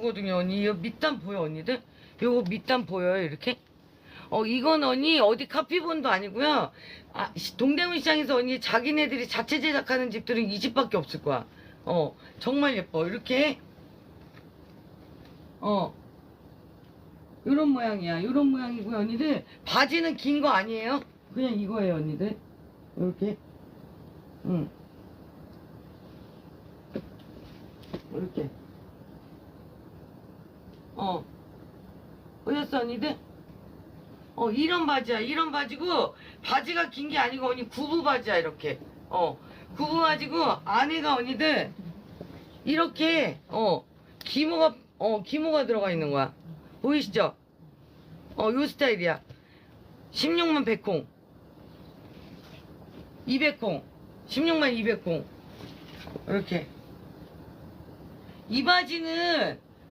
거든요 언니. 이거 밑단 보여 언니들? 요거 밑단 보여요 이렇게? 어 이건 언니 어디 카피본도 아니고요. 아, 시- 동대문 시장에서 언니 자기네들이 자체 제작하는 집들은 이 집밖에 없을 거야. 어 정말 예뻐. 이렇게. 어. 요런 모양이야. 요런 모양이고요 언니들. 바지는 긴 거 아니에요? 그냥 이거예요 언니들. 이렇게. 응. 이렇게 어. 보셨어 언니들? 어 이런 바지야 이런 바지고 바지가 긴 게 아니고 언니 구부 바지야 이렇게. 어 구부 바지고 안에가 언니들 이렇게 어 기모가 어 기모가 들어가 있는 거야. 보이시죠? 어 요 스타일이야. 16만 100콩. 200콩. 16만 200콩. 이렇게. 이 바지는